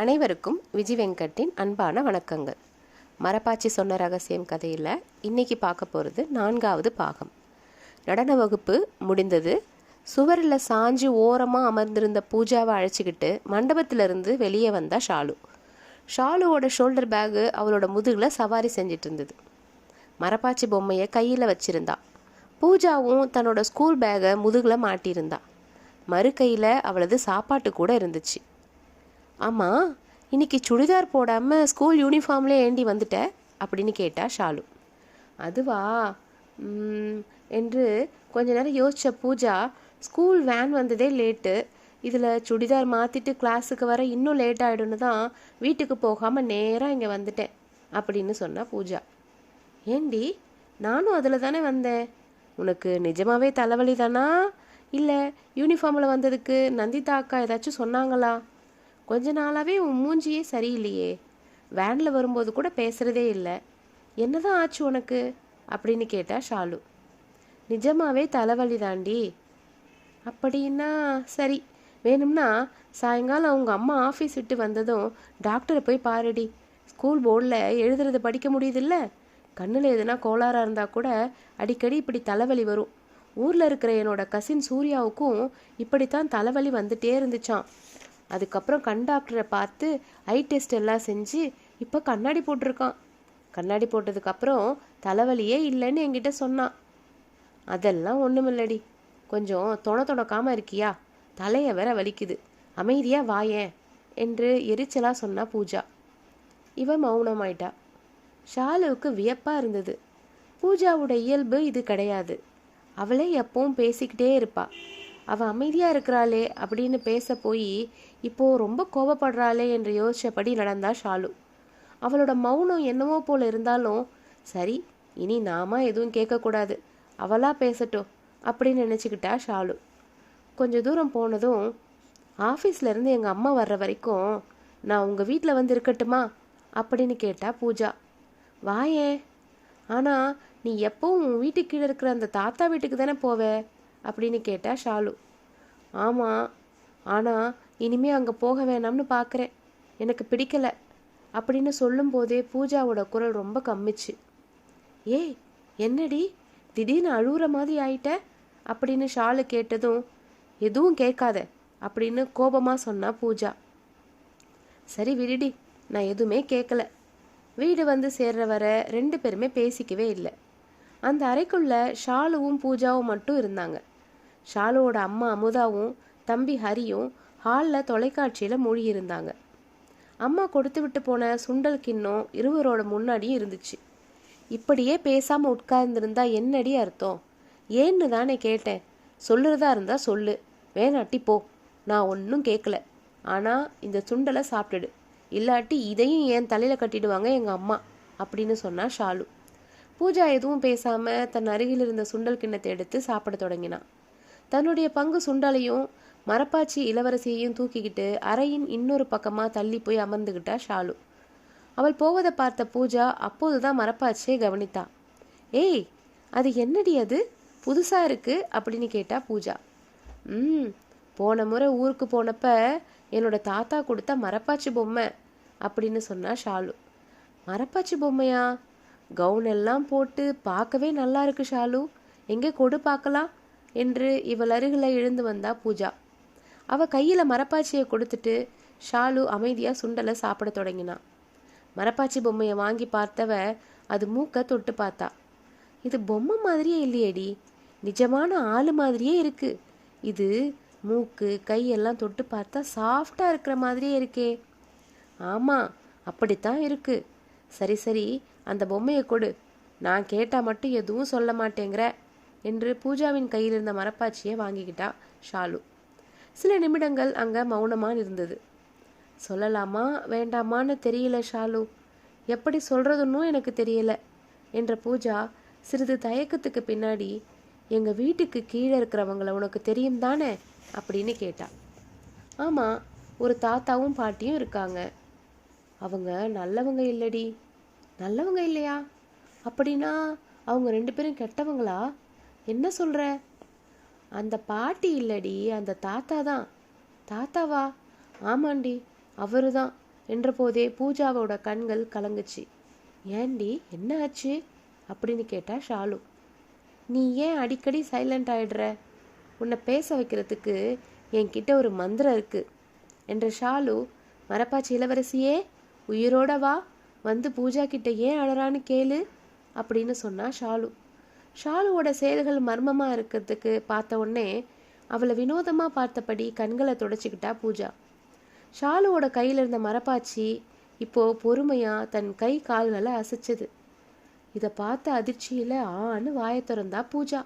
அனைவருக்கும் விஜய் வெங்கட்டின் அன்பான வணக்கங்கள். மரப்பாச்சி சொன்ன ரகசியம் கதையில் இன்றைக்கி பார்க்க போகிறது நான்காவது பாகம். நடன வகுப்பு முடிந்தது. சுவரில் சாஞ்சு ஓரமாக அமர்ந்திருந்த பூஜாவை அழைச்சிக்கிட்டு மண்டபத்திலிருந்து வெளியே வந்தா ஷாலு. ஷாலுவோட ஷோல்டர் பேகு அவளோட முதுகில் சவாரி செஞ்சிட்டு இருந்தது மரப்பாச்சி பொம்மையை கையில் வச்சிருந்தா. பூஜாவும் தன்னோட ஸ்கூல் பேகை முதுகில் மாட்டியிருந்தா. மறு கையில் அவளது சாப்பாட்டு கூட இருந்துச்சு. ஆமாம் இன்றைக்கி சுடிதார் போடாமல் ஸ்கூல் யூனிஃபார்ம்லேயே ஏண்டி வந்துட்ட? அப்படின்னு கேட்டா ஷாலு. அதுவா? என்று கொஞ்ச நேரம் யோசித்த பூஜா ஸ்கூல் வேன் வந்ததே லேட்டு இதில் சுடிதார் மாற்றிட்டு கிளாஸுக்கு வர இன்னும் லேட் ஆகிடும்னு தான் வீட்டுக்கு போகாமல் நேராக இங்கே வந்துட்டேன் அப்படின்னு சொன்னா பூஜா. ஏண்டி நானும் அதில் தானே வந்தேன். உனக்கு நிஜமாவே தலைவலி தானா? இல்லை யூனிஃபார்மில் வந்ததுக்கு நந்திதா அக்கா ஏதாச்சும் சொன்னாங்களா? கொஞ்ச நாளாகவே உன் மூஞ்சியே சரியில்லையே. வேனில் வரும்போது கூட பேசுகிறதே இல்லை. என்னதான் ஆச்சு உனக்கு? அப்படின்னு கேட்டா ஷாலு. நிஜமாவே தலைவலி தாண்டி. அப்படின்னா சரி வேணும்னா சாயங்காலம் அவங்க அம்மா ஆஃபீஸ் விட்டு வந்ததும் டாக்டரை போய் பாருடி. ஸ்கூல் போர்டில் எழுதுறது படிக்க முடியுதுல்ல? கண்ணில் எதுனா கோளாறாக இருந்தால் கூட அடிக்கடி இப்படி தலைவலி வரும். ஊரில் இருக்கிற என்னோட கசின் சூர்யாவுக்கும் இப்படித்தான் தலைவலி வந்துட்டே இருந்துச்சாம். அதுக்கப்புறம் கண் டாக்டரை பார்த்து ஐ டெஸ்ட் எல்லாம் செஞ்சு இப்போ கண்ணாடி போட்டிருக்கான். கண்ணாடி போட்டதுக்கப்புறம் தலைவலியே இல்லைன்னு என்கிட்ட சொன்னான். அதெல்லாம் ஒன்றுமில்லடி கொஞ்சம் தொண தொடக்காமல் இருக்கியா? தலையை வேற வலிக்குது. அமைதியாக வாயேன் என்று எரிச்சலாக சொன்னா பூஜா. இவ மௌனமாயிட்டா. ஷாலுவுக்கு வியப்பாக இருந்தது. பூஜாவோட இயல்பு இது கிடையாது. அவளே எப்பவும் பேசிக்கிட்டே இருப்பாள் அவள் அமைதியாக இருக்கிறாளே அப்படின்னு பேச போய் இப்போ ரொம்ப கோபப்படுறாளே என்று யோசிச்சபடி நடந்தா ஷாலு. அவளோட மௌனம் என்னவோ போல இருந்தாலும் சரி இனி நாம எதுவும் கேட்கக்கூடாது. அவளாக பேசட்டும் அப்படின்னு நினச்சிக்கிட்டா ஷாலு. கொஞ்ச தூரம் போனதும் ஆஃபீஸ்லேருந்து எங்கள் அம்மா வர்ற வரைக்கும் நான் உங்கள் வீட்டில் வந்து இருக்கட்டுமா அப்படின்னு கேட்டா பூஜா. வாயே ஆனால் நீ எப்பவும் உன் வீட்டுக்கு கீழே இருக்கிற அந்த தாத்தா வீட்டுக்கு தானே போவ? அப்படின்னு கேட்டா ஷாலு. ஆமாம் ஆனால் இனிமே அங்கே போக வேணாம்னு பார்க்குறேன் எனக்கு பிடிக்கல அப்படின்னு சொல்லும்போதே பூஜாவோட குரல் ரொம்ப கம்மிச்சு. ஏய் என்னடி? திடீர்னு அழுகுற மாதிரி ஆயிட்ட? அப்படின்னு ஷாலு கேட்டதும் எதுவும் கேட்காத அப்படின்னு கோபமா சொன்னா பூஜா. சரி விடுடி நான் எதுவுமே கேட்கல வீடு வந்து சேர்ற வர ரெண்டு பேருமே பேசிக்கவே இல்லை. அந்த அறைக்குள்ள ஷாலுவும் பூஜாவும் மட்டும் இருந்தாங்க. ஷாலுவோட அம்மா அமுதாவும் தம்பி ஹரியும் ஹாலில் தொலைக்காட்சியில் மூழ்கியிருந்தாங்க. அம்மா கொடுத்து விட்டு போன சுண்டல் கிண்ணம் இருவரோட முன்னாடியும் இருந்துச்சு. இப்படியே பேசாமல் உட்கார்ந்துருந்தா என்னடி அர்த்தம்? ஏன்னு தானே கேட்டேன். சொல்லுறதா இருந்தால் சொல்லு. வேணாட்டி போ. நான் ஒன்றும் கேட்கல ஆனால் இந்த சுண்டலை சாப்பிட்டுடு. இல்லாட்டி இதையும் என் தலையில் கட்டிடுவாங்க எங்கள் அம்மா அப்படின்னு சொன்னா ஷாலு. பூஜா எதுவும் பேசாமல் தன் அருகில் இருந்த சுண்டல் கிண்ணத்தை எடுத்து சாப்பிட தொடங்கினான் தன்னுடைய பங்கு சுண்டலையும் மரப்பாச்சி இளவரசியையும் தூக்கிக்கிட்டு அறையின் இன்னொரு பக்கமா தள்ளி போய் அமர்ந்துகிட்டா ஷாலு. அவள் போவதை பார்த்த பூஜா அப்போதுதான் மரப்பாச்சியை கவனித்தா. ஏய் அது என்னடி அது? புதுசா இருக்கு அப்படின்னு கேட்டா பூஜா. ம் போன முறை ஊருக்கு போனப்ப என்னோட தாத்தா கொடுத்த மரப்பாச்சி பொம்மை அப்படின்னு சொன்னா ஷாலு. மரப்பாச்சி பொம்மையா? கவுன் எல்லாம் போட்டு பார்க்கவே நல்லா இருக்கு ஷாலு. எங்கே கொடு பார்க்கலாம். என்று இவள் அருகில் எழுந்து வந்தா பூஜா. அவ கையில மரப்பாச்சியை கொடுத்துட்டு ஷாலு அமைதியா சுண்டலை சாப்பிட தொடங்கினான் மரப்பாச்சி பொம்மையை வாங்கி பார்த்தவ அது மூக்க தொட்டு பார்த்தா. இது பொம்மை மாதிரியே இல்லையேடி. நிஜமான ஆளு மாதிரியே இருக்கு. இது மூக்கு கையெல்லாம் தொட்டு பார்த்தா சாஃப்டா இருக்கிற மாதிரியே இருக்கே. ஆமா அப்படித்தான் இருக்கு. சரி சரி அந்த பொம்மையை கொடு. நான் கேட்டா மட்டும் எதுவும் சொல்ல மாட்டேங்கிற. என்று பூஜாவின் கையில் இருந்த மரப்பாச்சியை வாங்கிக்கிட்டா ஷாலு. சில நிமிடங்கள் அங்க மௌனமா இருந்தது. சொல்லலாமா வேண்டாமான்னு தெரியல ஷாலு. எப்படி சொல்கிறதுன்னும் எனக்கு தெரியல என்ற பூஜா சிறிது தயக்கத்துக்கு பின்னாடி எங்க வீட்டுக்கு கீழே இருக்கிறவங்கள உனக்கு தெரியும் தானே அப்படின்னு கேட்டா. ஆமா ஒரு தாத்தாவும் பாட்டியும் இருக்காங்க. அவங்க நல்லவங்க இல்லடி. நல்லவங்க இல்லையா? அப்படின்னா அவங்க ரெண்டு பேரும் கெட்டவங்களா? என்ன சொல்கிற அந்த பாட்டி இல்லடி அந்த தாத்தா தான். தாத்தாவா? ஆமாண்டி அவரு தான் என்றபோதே பூஜாவோட கண்கள் கலங்குச்சு. ஏண்டி என்ன ஆச்சு? அப்படின்னு கேட்டா ஷாலு. நீ ஏன் அடிக்கடி சைலண்ட் ஆயிடுற? உன்னை பேச வைக்கிறதுக்கு என்கிட்ட ஒரு மந்திரம் இருக்கு என்ற ஷாலு. மரப்பாச்சி இளவரசியே உயிரோட வா. வந்து பூஜா கிட்ட ஏன் அழறான்னு கேளு அப்படின்னு சொன்னா ஷாலு. ஷாலுவோட செயல்கள் மர்மமா இருக்கிறதுக்கு பார்த்த உடனே அவளை வினோதமா பார்த்தபடி கண்களை தொடச்சிக்கிட்டா பூஜா. ஷாலுவோட கையில இருந்த மரப்பாச்சி இப்போ பொறுமையாக தன் கை கால்களை அசைச்சது. இதை பார்த்த அதிர்ச்சியில ஆன்னு வாயை திறந்தா பூஜா.